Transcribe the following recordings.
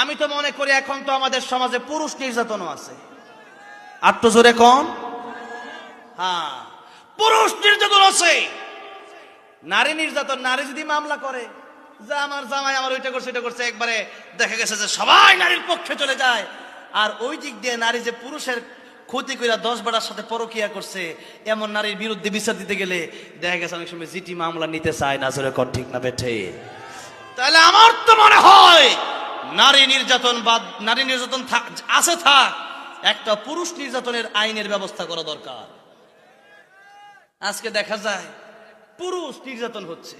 আমি তো মনে করি এখন তো আমাদের সমাজে পুরুষ নির্যাতনও আছে। তো জোরে কন হ্যাঁ। পুরুষ নির্যাতন আছে। নারী নির্যাতন, নারী যদি মামলা করে, যে আমার জামাই আমার ওইটা করছে ওইটা করছে, একবারে দেখা গেছে যে সবাই নারীর পক্ষে চলে যায়। আর ওই দিক দিয়ে নারী যে পুরুষের ক্ষতি কইরা দশ বেড়ার সাথে পরকিয়া করছে, এমন নারীর বিরুদ্ধে বিচার দিতে গেলে দেখা গেছে অনেক সময় জিটি মামলা নিতে চায় না, জোরে কর, ঠিক না, বেঠে। তাহলে আমার তো মনে হয় নারী নির্যাতন বা নারী নির্যাতন আছে থাক, একটা পুরুষ নির্যাতনের আইনের ব্যবস্থা করা দরকার। আজকে দেখা যায়, পুরুষ নির্যাতন হচ্ছে,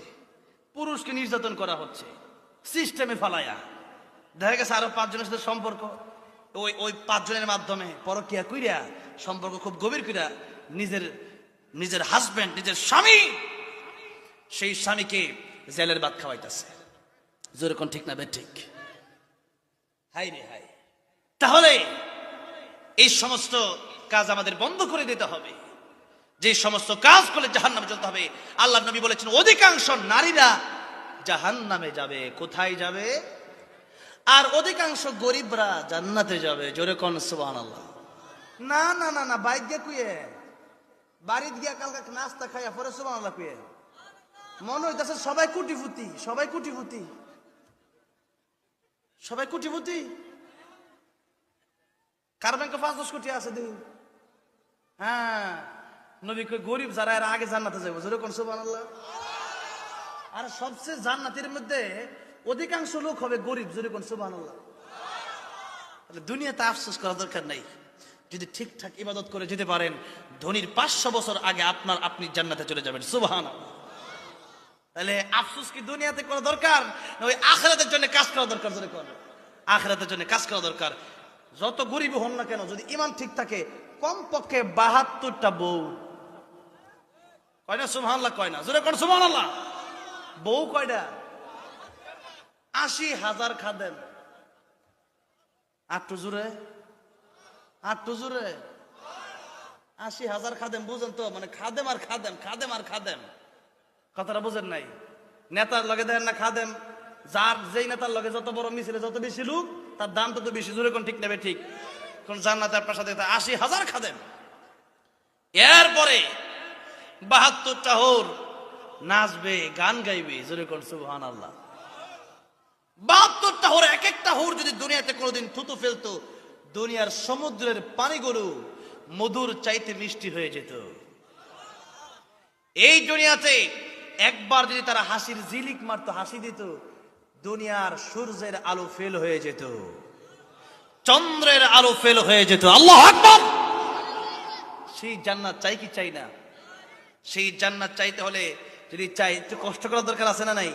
পুরুষকে নির্যাতন করা হচ্ছে সিস্টেমে ফালায়া। দেখা গেছে আরও পাঁচজনের সাথে সম্পর্ক, ওই ওই পাঁচজনের মাধ্যমে পরকিয়া কইরা, সম্পর্ক খুব গভীর কইরা নিজের নিজের হাজবেন্ড নিজের স্বামী, সেই স্বামীকে জেলের ভাত খাওয়াইতেছে। যেরকম ঠিক না ঠিক? হাই রে হাই তাহলে এই সমস্ত কাজ আমাদের বন্ধ করে দিতে হবে। যে সমস্ত কাজ করলে জাহান নামে চলতে হবে। আল্লাহ নবী বলেছেন, অধিকাংশ নারীরা জাহান নামে যাবে, কোথায় যাবে? আর অধিকাংশ গরিবরা জান্নাতে যাবে। জোরে কন সুবহান আল্লাহ না না না না বাইক গিয়ে কুয়ে বাড়িত গিয়া কালকে নাস্তা খাইয়া পরে সুবহান আল্লাহ কুয়ে মনে হইতেছে সবাই কুটিপুতি সবাই কুটিপুতি সবাই কুটিপুতি? কার ব্যাংকে পাঁচ দশ কোটি আছে দেখি হ্যাঁ নবী গরিব যারা, এরা আগে জান্নাতে যাব যেরকম সুবান আর সবচেয়ে জান্নাতের মধ্যে অধিকাংশ লোক হবে গরিব যেরকম সুবান দুনিয়াতে আফসোস করা দরকার নাই। যদি ঠিকঠাক ইবাদত করে যেতে পারেন, ধনির পাঁচশো বছর আগে আপনার, আপনি জান্নাতে চলে যাবেন। সুবাহান তাহলে আফসোস কি দুনিয়াতে করা দরকার? না ওই আখরাতের জন্য কাজ করা দরকার যদি করে আখরাতের জন্য কাজ করা দরকার। যত গরিব হন না কেন, যদি ইমান ঠিক থাকে কম পক্ষে বাহাত্তরটা বউ। কয় না, সুবহানাল্লাহ কয় না? জোরে কোন, সুবহানাল্লাহ। বউ কয়টা? আশি হাজার খাদেন আটটু জুড়ে আটটু জুড়ে আশি হাজার খাদেম, বুঝেন তো? মানে খাদেম আর খাদেম খাদেম আর খাদেম। কথাটা বোঝেন নাই। নেতার লগে দেন না খাদেম যার যেই নেতার লগে যত বড় মিছিলে যত বেশি লোক, তার দাম তত বেশি। জোরে কোন ঠিক নেবে ঠিক। কোন আপনার সাথে আশি হাজার খাদেম এরপরে বাহাত্তরটা হোর নাচবে, গান গাইবে। জোরে কোন সুবহান আল্লাহ বাহাত্তরটা হোর এক একটা হোর যদি দুনিয়াতে কোনোদিন থুতু ফেলতো, দুনিয়ার সমুদ্রের পানিগুলো মধুর চাইতে মিষ্টি হয়ে যেত। এই দুনিয়াতে একবার যদি তারা হাসির জিলিক মারতো, হাসি দিত, দুনিয়ার সূর্যের আলো ফেল হয়ে যেত। চন্দ্রের আলো ফেল হয়ে যেত। আল্লাহ আকবার! সেই জান্নাত চাই কি চাই না? সেই জান্নাত চাইতে হলে যদি চাই, একটু কষ্ট করার দরকার আছে না নাই?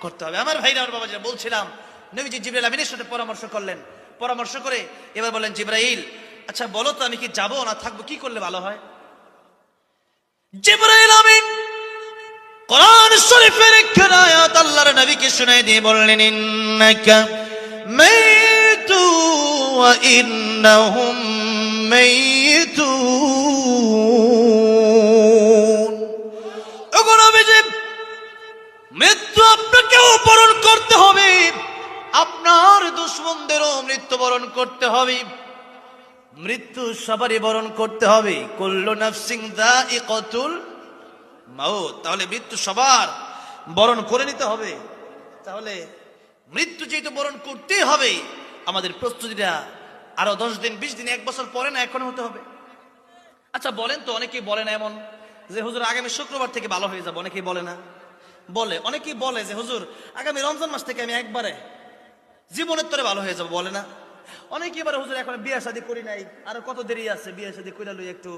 করতে হবে। আমার ভাইরা, আমার বাবা যেটা বলছিলাম, নবীজি জিব্রাইল আমিনের সাথে পরামর্শ করলেন। পরামর্শ করে এবার বললেন, জিব্রাইল আচ্ছা বলো তো আমি কি যাব না থাকব? কি করলে ভালো হয়? জিব্রাইল আমিন কোরআন শরীফের একখানা আয়াত আল্লাহর নবীকে শুনাই দিয়ে বললেন, ইন্নাকা মাইতু ওয়া ইন্নাহুম মাইতুন। মৃত্যু আপনাকেও বরণ করতে হবে, আপনার দুশ্মনদেরও মৃত্যুবরণ করতে হবে, মৃত্যু সবারই বরণ করতে হবে। কল্লো নাফসিং দা কতুল তাহলে মৃত্যু সবার। বরণ করে নিতে হবে। তাহলে মৃত্যু যেহেতু বরণ করতেই হবে, আমাদের প্রস্তুতিটা আরও দশ দিন, বিশ দিন, এক বছর পরে না এখন হতে হবে। আচ্ছা বলেন তো, অনেকেই বলে না এমন যে, হুজুর, আগামী শুক্রবার থেকে ভালো হয়ে যাব। অনেকেই বলে না। বলে, অনেকেই বলে যে, হুজুর, আগামী রমজান মাস থেকে আমি একবারে জীবনের তরে ভালো হয়ে যাব। বলে না। অনেকে এবার হুজুর এখন বিয়ে শাদী করি নাই। আরও কত দেরি আছে বিয়ে শাদী করে লই একটু।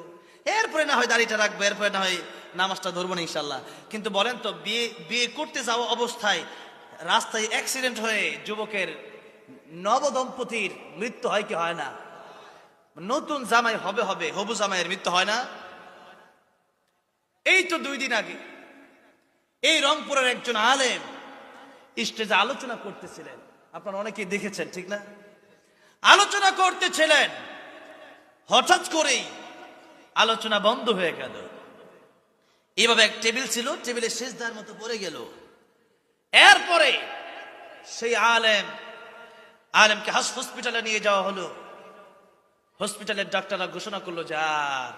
এরপরে না হয় দাড়িটা রাখব, এরপরে না হয় নামাজটা ধরবো না ইনশাল্লাহ কিন্তু বলেন তো, বিয়ে বিয়ে করতে যাওয়া অবস্থায় রাস্তায় অ্যাক্সিডেন্ট হয়ে যুবকের নব দম্পতির মৃত্যু হয় কি হয় না? নতুন জামাই হবে হবে, হবু জামাইয়ের মৃত্যু হয় না? এই তো দুই দিন আগে এই রংপুরের একজন আলেম স্টেজে আলোচনা করতেছিলেন। আপনারা অনেকেই দেখেছেন, ঠিক না? আলোচনা করতেছিলেন। হঠাৎ করেই আলোচনা বন্ধ হয়ে গেল। এইভাবে এক টেবিল ছিল, টেবিলে শেষ দেওয়ার মতো পড়ে গেল। এরপরে সেই আলেম, আলেমকে হাস হসপিটালে নিয়ে যাওয়া হলো। হসপিটালের ডাক্তাররা ঘোষণা করল যে, আর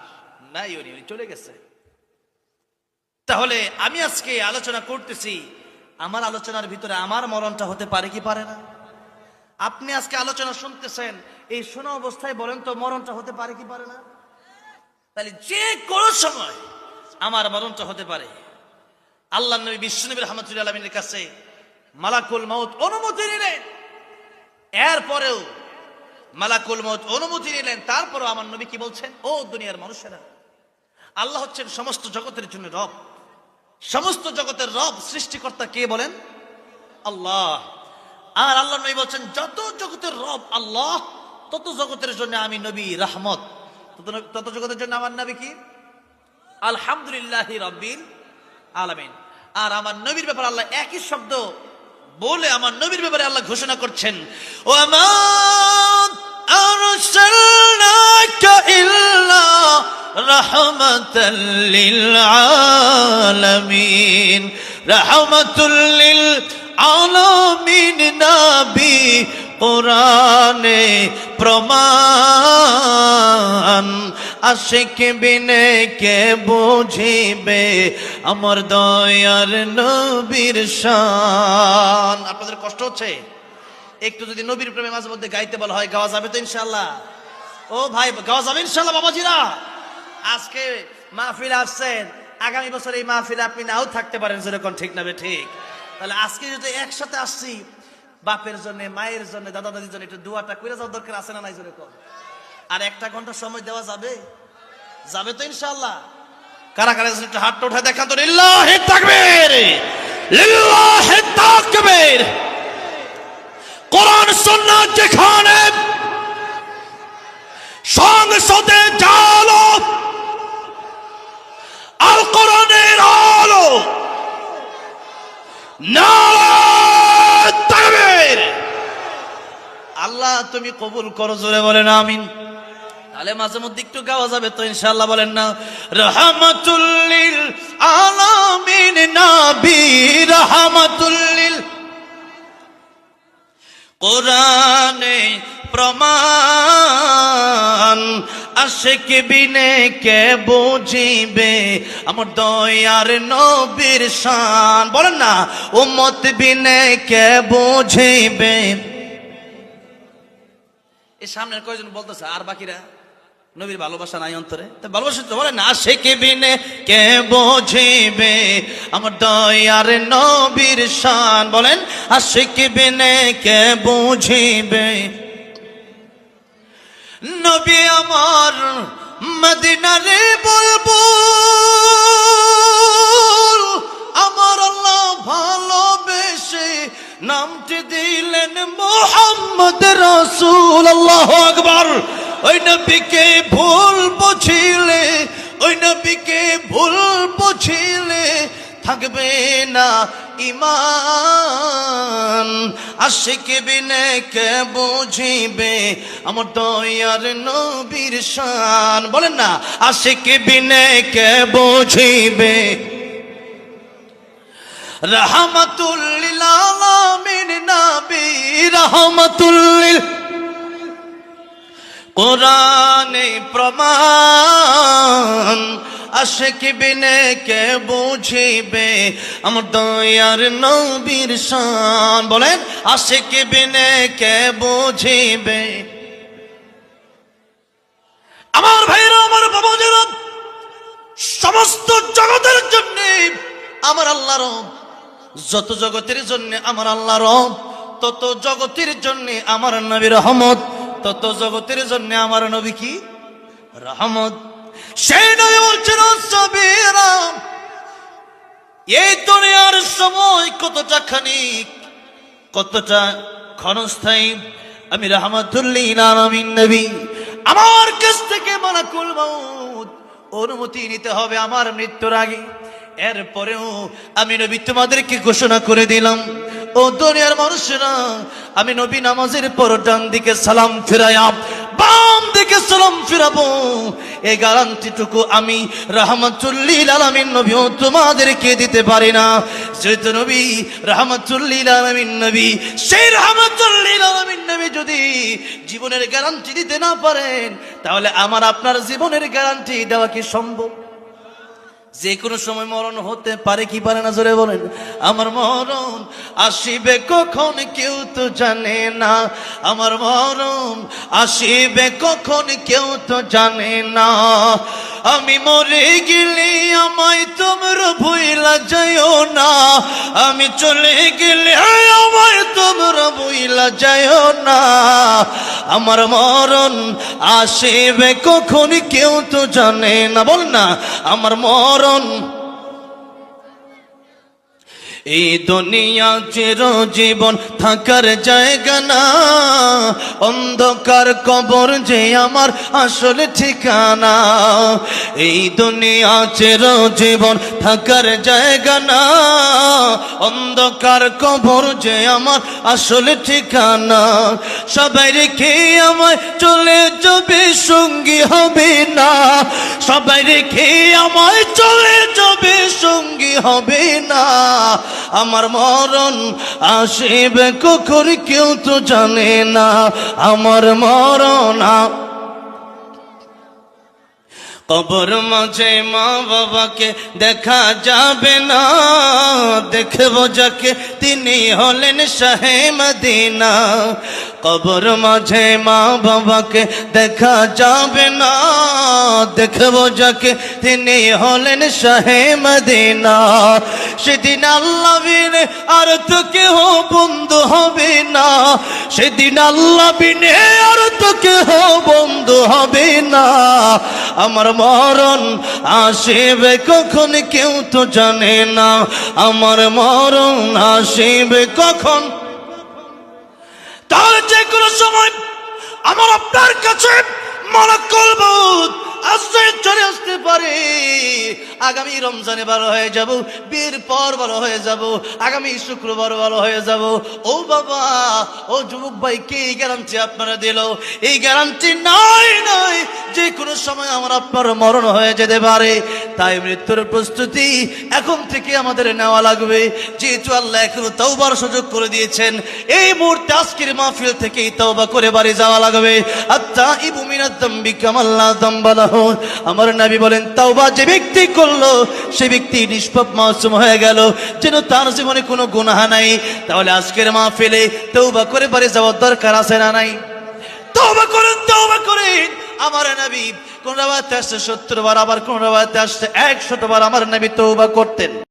নাই উনি উনি চলে গেছে। তাহলে আমি আজকে আলোচনা করতেছি, আমার আলোচনার ভিতরে আমার মরণটা হতে পারে কি পারে না? আপনি আজকে আলোচনা শুনতেছেন, এই শোনা অবস্থায় বলেন তো মরণটা হতে পারে কি পারে না? তাহলে যে কোনো সময় আমার মরণটা হতে পারে। আল্লাহ নবী বিশ্বনবী রহমতুল্লাহ আলমিনের কাছে মালাকুল মৌত অনুমতি নিলেন। এরপরেও মালাকুল মত অনুমতি নিলেন, তারপরেও আমার নবী কি বলছেন? ও দুনিয়ার মানুষেরা, আল্লাহ হচ্ছেন সমস্ত জগতের জন্য রব। সমস্ত জগতের রব, সৃষ্টিকর্তা কে বলেন? আল্লাহ। আর আল্লাহ নবী বলছেন, যত জগতের রব আল্লাহ, তত জগতের জন্য আমি নবী, রহমত। তত জগতের জন্য আমার নবী কি? আলহামদুলিল্লাহ রব্বিন আলমিন। আর আমার নবীর ব্যাপারে আল্লাহ একই শব্দ বলে আমার নবীর ব্যাপারে আল্লাহ ঘোষণা করছেন ও আমার রহমতুল্লিল আলমিন। রহমতুল্লিল আলামিন নাবি কোরআনে প্রমাণ। আশিক বিনে কে বুঝিবে? আমার দয়ার নবীর শান। আপনাদের কষ্ট হচ্ছে? একটু যদি নবীর প্রেমে মাঝে মধ্যে গাইতে বলা হয়, গাওয়া যাবে তো ইনশাল্লাহ ও ভাই, গাওয়া যাবে ইনশাল্লাহ বাবাজিরা। আজকে মাহফিল আসছেন। আগামী বছর এই মাহফিল আপনি নাও থাকতে পারেন, যেরকম ঠিক না ঠিক। তাহলে আজকে যদি একসাথে আসছি, বাপের জন্য, মায়ের জন্য দাদা দাদির জন্য, একটু দুয়াটা করে যাওয়ার দরকার আছে না নাই যেরকম? আর একটা ঘণ্টা সময় দেওয়া যাবে? যাবে তো ইনশাল্লাহ কারা কারা একটু হাতটা উঠে দেখান তো, লিল্লাহি তাকবীর! কোরআন সুন্নাহ যেখানে, সংসদে জালো আল তাকবীর আল্লাহ, তুমি কবুল করো, জোরে বলেন, আমিন। তাহলে মাঝে মধ্যে একটু গাওয়া যাবে তো, ইনশাআল্লাহ বলেন না। রহমাতুল্লিল আলামিন নবী রহমাতুল্লিল কোরআনে প্রমাণ আশেক বিনে কে বুঝিবে? আমার দয়ার নবীর শান। বলেন না, উম্মত বিনে কে বুঝিবে? এই সামনের কয়জন বলতেছে, আর বাকিরা? নবীর ভালোবাসা নাই অন্তরে? তা ভালোবাসা তো বলে না সে কে বিনে কে বোঝিবে? আমার দয়ার নবীর শান। বলেন আর সে কে বিনে কে বুঝিবে? নবী আমার মদিনারে বলব আমার আল্লাহ ভালোবেসে নামটি দিলেন মোহাম্মদ রসুল আল্লাহ আকবর। ওই নবীকে ভুল বুঝিলে, ওই নবীকে ভুল বুঝিলে থাকবে না ইমান। আশিক বিনে কে বুঝিবে? আমার দয়ার নবীর শান। বলেন না, আশিক বিনে কে বুঝিবে? রহমতুল্লিল আলামিন নবী, রহমতুল্লিল। কোরআনে প্রমাণ আশেক বিনে কে বুঝিবে? আমার দয়ার নবীর শান। বলেন, আশেক বিনে কে বুঝিবে? আমার ভাইরা, আমার বাবাজিরা সমস্ত জগতের জন্য আমার আল্লাহ রব, যত জগতের জন্য আমার আল্লাহ রব, তত জগতের জন্য আমার নবী রহমত, তত জগতের জন্য আমার নবী কি? রহমত। সেই নবী বলছেন সবিরাম এই দুনিয়ার সময় কতটা খানিক, কতটা ক্ষণস্থায়ী। আমি রহমতুল্লিল আলামিন নবী, আমার কাছ থেকে মালাকুল মাউত অনুমতি নিতে হবে আমার মৃত্যুর আগে। এরপরেও আমি নবী তোমাদেরকে ঘোষণা করে দিলাম, ও দুনিয়ার মানুষেরা, আমি নবী নামাজের পর ডান দিকে সালাম ফিরাইয়া বাম দিকে সালাম ফিরাবো। এই গ্যারান্টিটুকু আমি রহমতুল্লিল আলমিন নবীও তোমাদেরকে দিতে পারি না। যেহেতু নবী রহমতুল্লিল আলমিন নবী, সেই রহমতুল্লিল আলমিন নবী জীবনের গ্যারান্টি দিতে না পারেন, তাহলে আমার আপনার জীবনের গ্যারান্টি দেওয়া কি সম্ভব? যে কোনো সময় মরণ হতে পারে কি পারে না, জোরে বলেন। আমার মরণ আসিবে কখন কেউ তো জানে না। আমার মরণ আসিবে কখন কেউ তো জানে না। আমি মরে গেলে আমায় তোমরা ভুইলা যাইও না। আমি চলে গেলে আমায় তোমরা ভুইলা যাইও না। আমার মরণ আসিবে কখন কেউ তো জানে না। বল না আমার মরণ এই দুনিয়া চির জীবন থাকার জায়গা না। অন্ধকার কবর যে আমার আসল ঠিকানা। এই দুনিয়া চির জীবন থাকার জায়গা না। অন্ধকার কবর যে আমার আসল ঠিকানা। সবাই রেখে আমায় চলে যাবে, সঙ্গী হবে না। সবাই রেখে আমায় চলে যাবে, সঙ্গী হবে না। আমার মরণ আসিবে কখন কেউ তো জানে না। আমার মরণ কবর মাঝে মা বাবাকে দেখা যাবে না। দেখব যাকে, তিনি হলেন শাহে মদিনা। কবর মাঝে মা বাবাকে দেখা যাবে না। দেখব যাকে, তিনি হলেন শাহে মদিনা। সেদিন আল্লাহ বিনে আর তো কেহ বন্ধু হবে না। সেদিন আল্লাহ বিনে আর তো কেহ বন্ধু হবে না। আমার মরণ আসিবে কখন কেউ তো জানে না। আমার মরণ আসিবে কখন? তাহলে যে কোনো সময় আমার আপনার কাছে মনে করব আশ্রয় চলে আসতে পারে। আগামী রমজানে ভালো হয়ে যাব, বিয়ের পর ভালো হয়ে যাব, আগামী শুক্রবার ভালো হয়ে যাব। ও বাবা, ও যুবক ভাই, কে এই গ্যারান্টি আপনারা দিল? এই গ্যারান্টি নাই নাই। যে কোনো সময় আমার আপনার মরণ হয়ে যেতে পারে। তাই মৃত্যুর প্রস্তুতি এখন থেকে আমাদের নেওয়া লাগবে। যেহেতু আল্লাহ এখনও তওবার সুযোগ করে দিয়েছেন, এই মুহূর্তে আজকের মাহফিল থেকেই তওবা করে বাড়ি যাওয়া লাগবে। আত্মা ইবু মিনাত দাম্বি কামাল্লা দাম্বালাহ আমার নবী বলেন, তওবা যে ব্যক্তি করল। সে ব্যক্তি নিষ্পাপ মাসুম হয়ে গেল। যেন তার জীবনে কোনো গুনাহা নাই। তাহলে আজকের মা ফেলে তওবা করে পারে যাওয়ার দরকার আছে না নাই? তওবা করেন তৌবা করেন। আমার নবী কোন রাবাতে আসছে সত্তর বার, আবার কোন রাবাতে আসছে একশত বার। আমার নবী তৌবা করতেন।